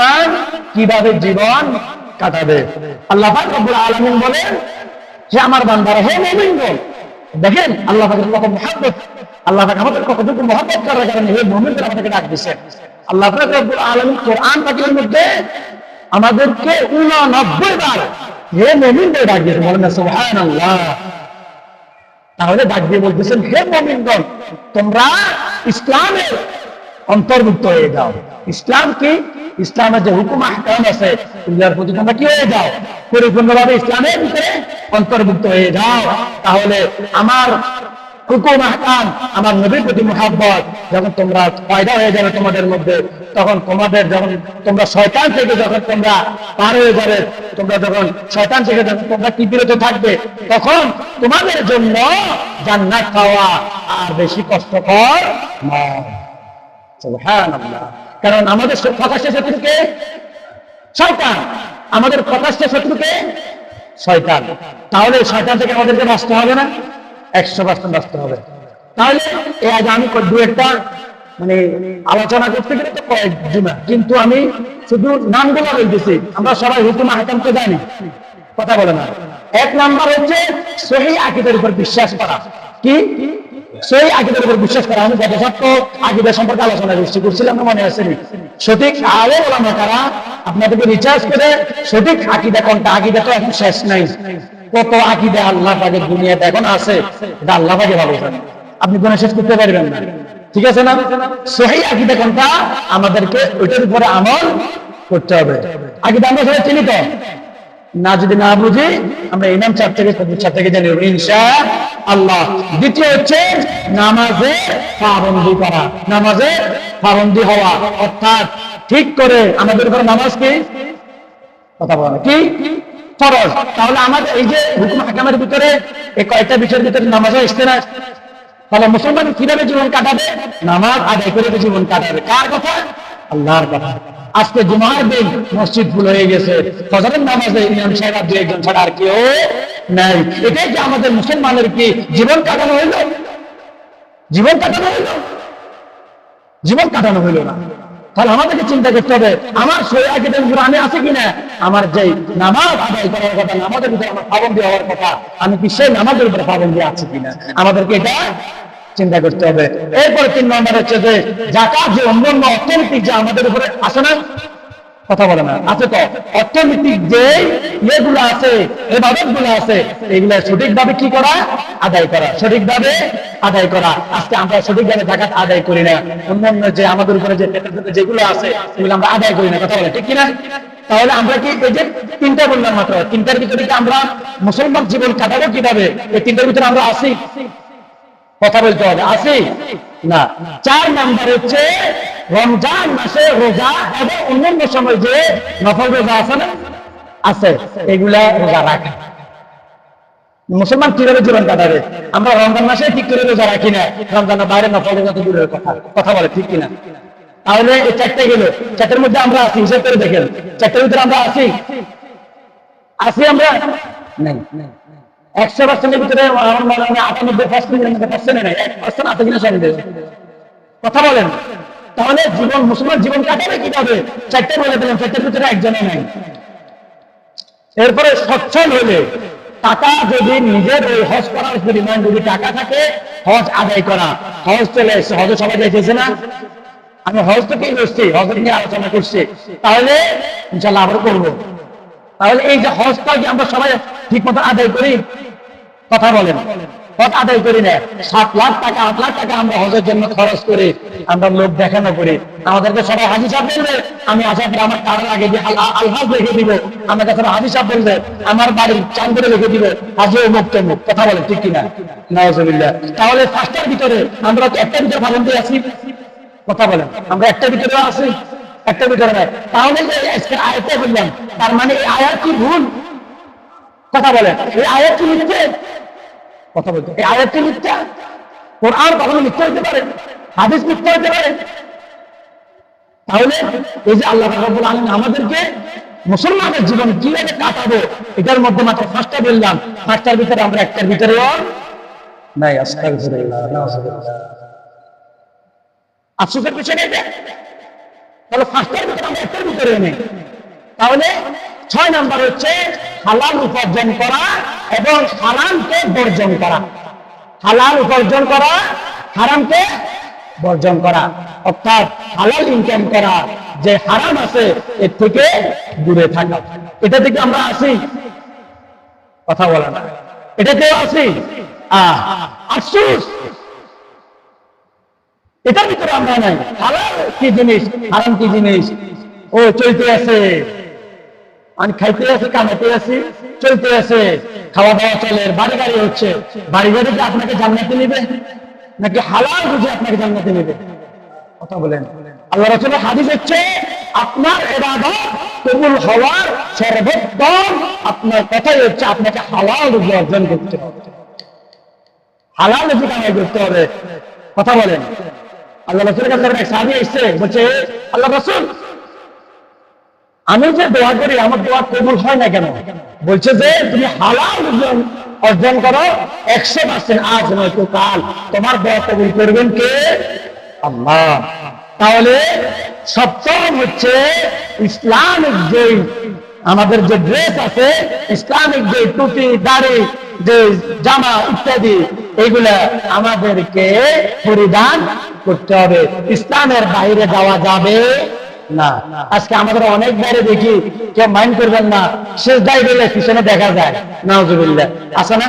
মুসলমান কীভাবে জীবন কাটাবে? আল্লাহ রব্বুল আলামিন বলেন যে আমার বান্দারা, হে মুমিনগণ দেখেন আল্লাহ পাকের মহব্বত। আল্লাহ আমাদের কতটুকু মহব্বত করার কারণে হে মুমিনদের আমাদেরকে ডাক দিচ্ছেন আল্লাহ পাক আলামিন কোরআন পাকের মধ্যে আমাদেরকে উননব্বই বার হে মুমিনদের ডাক দিয়েছে। বলেন না, সুবহানাল্লাহ। তাহলে ডাক দিয়ে বলতেছেন, হে মমিনগণ, তোমরা ইসলামের অন্তর্ভুক্ত হয়ে যাও। ইসলাম কি? ইসলামের যে হুকুম আহকাম আছে এগুলোর প্রতি তোমরা কি হয়ে যাও? পরিপূর্ণভাবে ইসলামের ভিতরে অন্তর্ভুক্ত হয়ে যাও। তাহলে আমার হুকুম আহকাম, আমার নবীর প্রতি মোহাব্বত যখন তোমরা পয়দা হয়ে যাবে তোমাদের মধ্যে, তখন তোমাদের যখন তোমরা শয়তান থেকে যখন তোমরা পার হয়ে যাবে, তোমরা যখন শয়তান থেকে যখন তোমরা কি বিরত থাকবে, তখন তোমাদের জন্য জান্নাত খাওয়া আর বেশি কষ্টকর নয়। সুবহানাল্লাহ। কারণ আমাদের প্রকাশ্য শত্রুকে শয়তান। আমাদের প্রকাশ্য শত্রুকে শয়তান। তাহলে শয়তান থেকে আমাদেরকে বাঁচতে হবে না? একশো পার্সেন্ট বাঁচতে হবে। তাহলে এই আজ আমি দু একটা মানে আলোচনা করতে গেলে তো কয়েক কিন্তু আমি শুধু নামগুলো বলতেছি। আমরা সবাই হুকুম আহকামকে জানি। কথা বলে না। এক নাম্বার হচ্ছে সহি আকিদের উপর বিশ্বাস করা। কি? সেই আকিদের উপর বিশ্বাস করা আমি গত সপ্তাহ আকিদের সম্পর্কে আলোচনা করছি করছিলাম না, মনে আসেনি। সঠিক আলে ওলামা কারা? আপনাদেরকে রিচার্জ করে সঠিক আকিদা কোনটা? আকিদা তো এখন শেষ নাই। কত আকিদা আল্লাহ পাকের দুনিয়াতে এখন আছে, এটা আল্লাহ পাকে ভালো আপনি কোনো শেষ করতে পারবেন না। ঠিক আছে না? সহি আকিদা কোনটা? আমাদেরকে ওইটার উপরে আমল করতে হবে। আকিদা আমরা সবাই চিনি তো? না, যদি না বুঝি, আমরা ইমাম চার থেকে চার থেকে জানি ইনশা আল্লাহ। দ্বিতীয় হচ্ছে নামাজে পাবন্দি করা। নামাজে পাবন্দি হওয়া। অর্থাৎ ঠিক করে আমাদের উপর নামাজ কি? কথা বলা কি? ফরজ। তাহলে আমাদের এই যে হুকুম হাকামের ভিতরে এই কয়েকটা বিষয়ের ভিতরে নামাজও এসছে না তাহলে মুসলমান কীভাবে জীবন কাটাবে? নামাজ আদায় করে জীবন কাটাবে। কার কথা? আল্লাহর কথা। আজকে জুমার দিন মসজিদ ফুল হয়ে গেছে। ফজরের নামাজে ইমাম সাহেব দু একজন ছাড়া আর কেউ নাই। এটাই যে আমাদের মুসলমানের কি জীবন কাটানো হইল? জীবন কাটানো হইল? জীবন কাটানো হইল না। তাহলে আমাদেরকে চিন্তা করতে হবে, আমার উপর আমি আছে কিনা? আমার যে নামাজ আদায় করার কথা, নামাজের ভিতরে আমার পাবন্দি হওয়ার কথা, আমি কি সেই নামাজের উপরে পাবন্দি আছে কিনা? আমাদেরকে এটা চিন্তা করতে হবে। এরপরে তিন নম্বর হচ্ছে যে জাকাত যে অন্যান্য অর্থনৈতিক যে আমাদের উপরে আসে না, কথা বলে না, আছে তো? অর্থনৈতিক যে ইয়েগুলো আছে এবাদতগুলো আছে এগুলো সঠিকভাবে কি করা? আদায় করা। সঠিকভাবে আদায় করা। আজকে আমরা সঠিকভাবে জাকাত আদায় করি না। অন্যান্য যে আমাদের উপরে যে যেগুলো আছে, এগুলো আমরা আদায় করি না, কথা বলে, ঠিক কিনা? তাহলে আমরা কি এই যে তিনটা বললাম মাত্র, তিনটার ভিতরে কি আমরা মুসলমান জীবন কাটাবো কীভাবে? এই তিনটার ভিতরে আমরা আসি কথা বলতে হবে। আসি? না। চার নাম্বার হচ্ছে, রমজান মাসে রোজা এবং অন্যান্য সময় যে নফল রোজা আছে না, আছে, এগুলা রোজা রাখা। মুসলমান কীভাবে জীবন কাটাবে? আমরা রমজান মাসে ঠিক করে রোজা রাখি না। রমজানের বাইরে নফল রোজা তো দূরের কথা। কথা বলে, ঠিক কিনা? তাহলে এই চারটে গেল। চারটের মধ্যে আমরা আছি হিসাব করে দেখেন। চারটের ভিতরে আমরা আছি আছি আমরা? নেই। একশো পার্সেন্টের ভিতরে মনে আটানব্বই পার্সেন্ট আছে কথা বলেন। তাহলে জীবন, মুসলমান জীবন কাটাবে কীভাবে? চারটে বলে চারটের ভিতরে একজনে নাই। এরপরে সচ্ছল হলে টাকা যদি নিজের ওই হজ করার পরিমাণ যদি টাকা থাকে, হজ আদায় করা। হজ চলে এসছে, হজে সবাই দেখেছে না? আমি হজ তো কি করছি হজ নিয়ে আলোচনা করছি। তাহলে ইনশাল্লাহ আবার করব। তাহলে এই যে হজটা আমরা সবাই ঠিক মতো আদায় করি? কথা বলেন। আমরা দিয়ে বাড়ির চান্দরে দিব। হাজি কথা বলেন, ঠিক কিনা? নওয়াজবিল্লাহ তাহলে ফার্স্টের ভিতরে আমরা একটা ভিতরে ফার্মেন্টে আছি কথা বলেন, আমরা একটা ভিতরে আছি একটা ভিতরে নাই। তাহলে আয়াতে বললাম, তার মানে এই আয়াত কি ভুল? কথা বলেন, এই আয়াত কি কথা বলতে। এই আয়াত কি মিথ্যা। কোরআন কখনো মিথ্যা হতে পারে? হাদিস মিথ্যা হতে পারে? তাহলে এই যে আল্লাহ রাব্বুল আলামিন আমাদেরকে মুসলমানের জীবন কীভাবে কাটাবো, এটার মধ্যে মাত্র ফার্স্টটা বললাম। পাঁচটার ভিতরে আমরা একটার ভিতরে নাই, আস্তাগফিরুল্লাহ, নাউজুবিল্লাহ। আফসোসের এটা। তাহলে পাঁচটার ভিতরে আমরা একটার ভিতরে নেই। তাহলে ছয় নাম্বার হচ্ছে হালাল উপার্জন করা এবং হারামকে বর্জন করা। হালাল উপার্জন করা, হারামকে বর্জন করা। অর্থাৎ হালাল ইনকাম করা যে হারাম আছে, এর থেকে দূরে থাকা। এটা থেকে আমরা আসি। কথা বলা না এটাতেও আসি? আফসুস। এটার ভিতরে আমরা নাই। হালাল কি জিনিস? হারাম কি জিনিস? ও চলতে আছে। আমি খাইতে আছি কামাইতে আছি চলতে আছে খাওয়া দাওয়া চলে, বাড়ি গাড়ি হচ্ছে। বাড়ি গাড়িতে আপনাকে জান্নাতে নেবে, নাকি হালাল বুঝে আপনাকে জান্নাতে নেবে? কথা বলেন। আল্লাহ রসুলের হাদিস হচ্ছে, আপনার এবাদত কবুল হওয়ার সর্বোত্তম আপনার কথাই হচ্ছে, আপনাকে হালাল রুজি অর্জন করতে হবে। হালাল রুজি কামাই করতে হবে। কথা বলেন। আল্লাহ রসুলের কাছে সাহাবি এসছে, বলছে, আল্লাহ রসুল আমি যে দোয়া করি, আমার দোয়া কবুল হয় না কেন? বলছে যে, তুমি হালাল অর্জন অর্জন করো, একশো পার্সেন্ট আজ নয়তো কাল। তোমার দোয়া কবুল করবেন কে? আল্লাহ। তাহলে সপ্তম হচ্ছে ইসলামিক যে আমাদের যে ড্রেস আছে, ইসলামিক যে টুপি, দাড়ি যে জামা ইত্যাদি, এগুলা আমাদেরকে পরিধান করতে হবে। ইসলামের বাইরে যাওয়া যাবে না। আজকে আমাদের অনেক বাইরে দেখি কেউ মাইন্ড করবেন না। শেষ দায় গেলে পিছনে দেখা যায়। নাউজুবিল্লাহ। আছে না?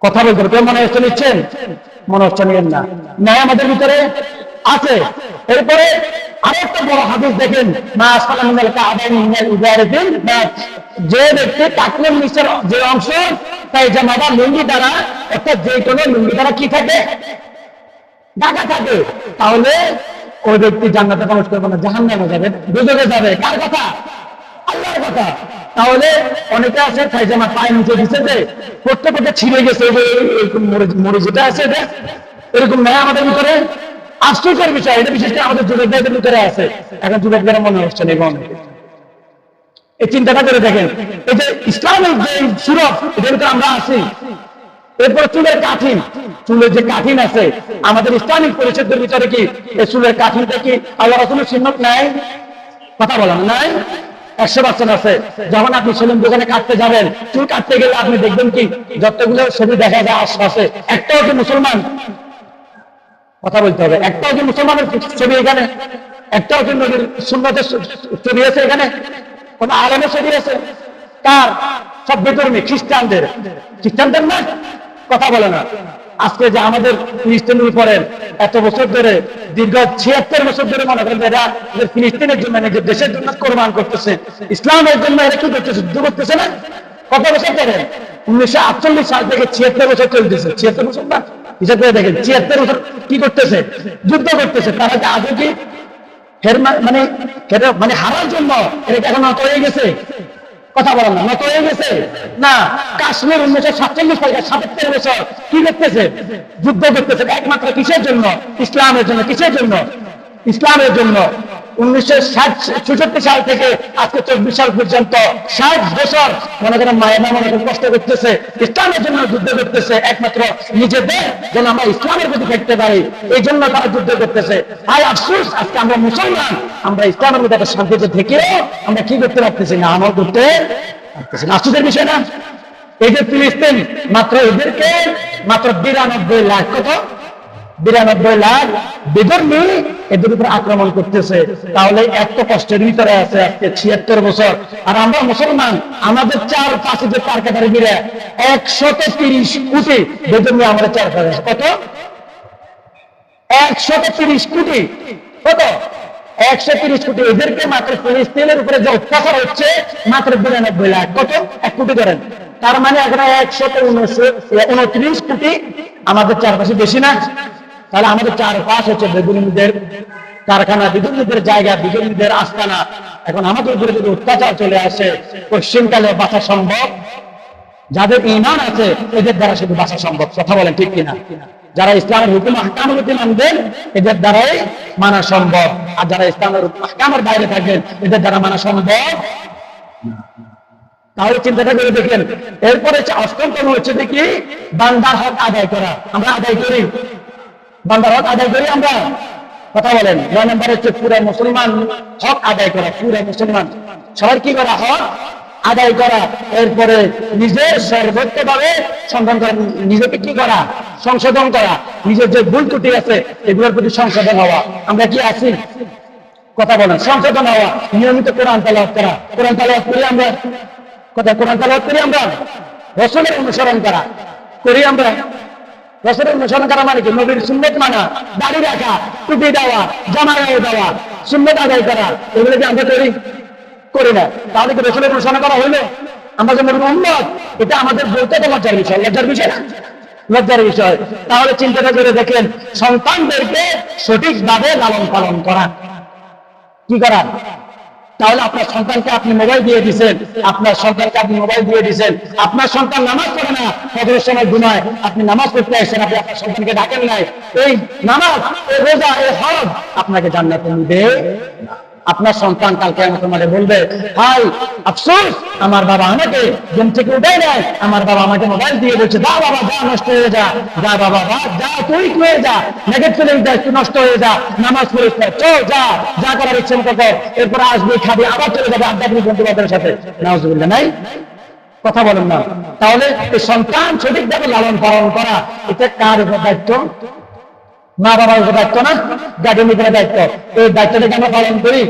কথা বলতে। কেউ মনে হচ্ছে নিচ্ছেন? মনে হচ্ছে নিয়েন না। ন্যায় আমাদের ভিতরে আছে। এরপরে আরেকটা বড় হাদিস দেখেন। মা যে ব্যক্তি টাকলের নিচের যে অংশ, তাই জামা বা লুঙ্গি দ্বারা, অর্থাৎ যে কোনো লুঙ্গি দ্বারা কি থাকে? ঢাকা থাকে। তাহলে ওই ব্যক্তি জান্নাতে প্রবেশ করবে না জাহান নামে যাবে। দুজনে যাবে। কার কথা? আল্লাহর কথা। তাহলে অনেকে আছে, ফাইজামা পায়ে নিচে দিচ্ছে যে করতে করতে ছিঁড়ে গেছে এরকম মরে- যেটা আছে এটা এরকম নেয় আমাদের ভিতরে। আশ্চর্যের বিষয়, এটা বিশেষ করে আমাদের যুবকদের ভিতরে আছে। এখন যুবকদের মনে হচ্ছে না এবং এই চিন্তাটা করে দেখেন। এই যে ইসলামের যে সুরত এটার ভিতরে আমরা আছি। এরপর চুলের কাঠিন। চুলের যে কাঠিন আছে, আমাদের ইসলামিক পরিষদের ভিতরে কি এই চুলের কাঠিনটা কি আল্লাহ রসুলের সিন্নত নাই? কথা বলেন নাই? একশো পার্সেন্ট আছে। যখন আপনি সেলুন দোকানে কাটতে যাবেন, চুল কাটতে গেলে আপনি দেখবেন কি যতগুলো ছবি দেখা যায় আশপাশে, একটাও কি মুসলমান? কথা বলতে হবে, একটাও কি মুসলমানের ছবি এখানে? একটাও কি নবীর সুন্নতের ছবি আছে এখানে? কোন আলমের ছবি আছে? কার? সব বেতর্মী খ্রিস্টানদের। খ্রিস্টানদের না? কথা বলে না। আজকে যে আমাদের ফিলিস্তিনের উপরে এত বছর ধরে, দীর্ঘ ছিয়াত্তর বছর ধরে মনে করেন এরা ফিলিস্তিনের জন্য নিজের দেশের জন্য কোরবান করতেছে, ইসলামের জন্য এরা কি করতেছে, যুদ্ধ করতেছে না? কত বছর ধরে? উনিশশো আটচল্লিশ সাল থেকে ছিয়াত্তর বছর চলতেছে। ছিয়াত্তর বছর না? হিসাব করে দেখেন, ছিয়াত্তর বছর কি করতেছে? যুদ্ধ করতেছে। তারা কি আজও কি মানে মানে হারার জন্য এটা এখন নত হয়ে গেছে? কথা বলেন না। নত হয়ে গেছে? না। কাশ্মীর উনিশশো সাতচল্লিশ সালে সাতাত্তর বছর কি দেখতেছে? যুদ্ধ করতেছে একমাত্র কিসের জন্য? ইসলামের জন্য। কিসের জন্য? ইসলামের জন্য। উনিশশো ষাট সাল থেকে আজকে চব্বিশ সাল পর্যন্ত ষাট বছর মনে করেন মায়েরা করতেছে, ইসলামের জন্য যুদ্ধ করতেছে, একমাত্র নিজেদের যেন আমরা ইসলামের প্রতি থাকতে পারি, এই জন্য তারা যুদ্ধ করতেছে। আর আফসুস, আজকে আমরা মুসলমান, আমরা ইসলামের মধ্যে একটা শান্তিতে থেকেও আমরা কি করতে পারতেছি না, আমল করতে পারতেছি না। আফসুসের বিষয় না। এই ফিলিস্তিন, মাত্র এদেরকে, মাত্র বিরানব্বই লাখ, কত? বিরানব্বই লাখ বিধর্মী এদের উপর আক্রমণ করতেছে। তাহলে এত কষ্টের ভিতরে আছে আজকে ছিয়াত্তর বছর। আর আমরা মুসলমান, আমাদের চার পাশে যে তার কাটারি একশত তিরিশ কোটি বিধর্মী আমাদের চার পাশে কত? একশত তিরিশ কোটি। কত? একশো তিরিশ কোটি। এদেরকে মাত্র ফিলিস্তিনের উপরে যে অত্যাচার হচ্ছে, মাত্র বিরানব্বই লাখ। কত? এক কোটি ধরেন। তার মানে এখন একশত উনত্রিশ কোটি আমাদের চারপাশে বেশি না। তাহলে আমাদের চারপাশ হচ্ছে বেগুনিদের কারখানা বিধর্মীদের জায়গা বিধর্মীদের আস্তানা। এখন আমাদের উপরে যদি অত্যাচার চলে আসে, পশ্চিমকালে বাঁচা সম্ভব? যাদের ইমান আছে, এদের দ্বারা শুধু বাঁচা সম্ভব। কথা বলেন ঠিক কিনা? যারা ইসলামের হুকুম আহকামের মানবেন, এদের দ্বারাই মানা সম্ভব। আর যারা ইসলামের আহকামের বাইরে থাকবেন এদের দ্বারা মানা সম্ভব? তাহলে চিন্তাটা করে দেখেন। এরপরে অষ্টমতম হচ্ছে কি বান্দার হক আদায় করা। আমরা আদায় করি। বান্দার হক আদায় করি আমরা। কথা বলেন, নয় নম্বর হচ্ছে পুরা মুসলমান হক আদায় করা, পুরা মুসলমান। সবার কি করা? হক আদায় করা। এরপরে নিজের সর্বোচ্চভাবে সন্ধান করা, নিজেকে কি করা? সংশোধন করা। নিজের যে ভুল ত্রুটি আছে, এগুলোর প্রতি সংশোধন হওয়া। আমরা কি আছি? কথা বলেন, সংশোধন হওয়া। নিয়মিত কোরআন তালাওয়াত করা। কোরআন তালাওয়াত করি আমরা? কথা, কোরআন তালাওয়াত করি আমরা? রসলের অনুসরণ করা। করি আমরা? রসলের অনুসরণ করা মানে কি? নবীর সুন্নত মানা, দাড়ি রাখা, টুপি দেওয়া জামা গায়ে দেওয়া, সুন্নত আদায় করা, এগুলো কি আমরা করি করি না? তাহলে কি রসলের অনুসরণ করা হইল? আমরা যে নবীর উন্মত এটা আমাদের বলতে তো লজ্জার বিষয় লজ্জার বিষয় না? লজ্জার বিষয়। তাহলে চিন্তাটা করে দেখেন, সন্তানদেরকে সঠিকভাবে লালন পালন করা। কি করা? তাহলে আপনার সন্তানকে আপনি মোবাইল দিয়ে দিচ্ছেন আপনার সন্তানকে আপনি মোবাইল দিয়ে দিচ্ছেন আপনার সন্তান নামাজ পড়ে না, ফজরের সময় ঘুমায়। আপনি নামাজ পড়তে আসছেন আপনি আপনার সন্তানকে ডাকেন নাই। এই নামাজ, এই রোজা, এই হজ আপনাকে জান্নাতে নিবে না। আপনার সন্তান কালকে আমাকে তোমাদের বলবে হাই আফসোস, আমার বাবা আমাকে ঘুম থেকে উঠাই নেয় আমার বাবা আমাকে মোবাইল দিয়ে বলছে, যা বাবা, যা, নষ্ট হয়ে যা যা বাবা, যা তুই হয়ে যা নেগেট ফিলিং দেয়, তুই নষ্ট হয়ে যা, নামাজ পড়িস চল, যা যা করার ইচ্ছে মতো কর, এরপর আসবি, খাবি, আবার চলে যাবে দিবি বন্ধু বান্ধবের সাথে। নাউজুবিল্লাহ, নাই? কথা বলেন না। তাহলে সন্তান সঠিকভাবে লালন পালন করা, এটা কার উপর দায়িত্ব? মা বাবার উপর দায়িত্ব না? উপরে দায়িত্ব। এই দায়িত্বটাকে আমরা পালন করি।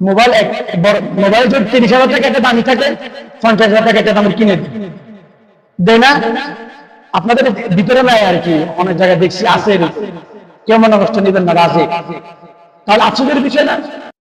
মোবাইল মোবাইল যদি তিরিশ হাজার টাকা একটা দামি থাকে, পঞ্চাশ হাজার টাকা একটা দামি কিনে দেয় না? আপনাদের ভিতরে নাই আর কি। অনেক জায়গায় দেখছি আছে কেমন মনে কষ্ট নেবেন না? আছে তাহলে আশ্চর্যের বিষয় না?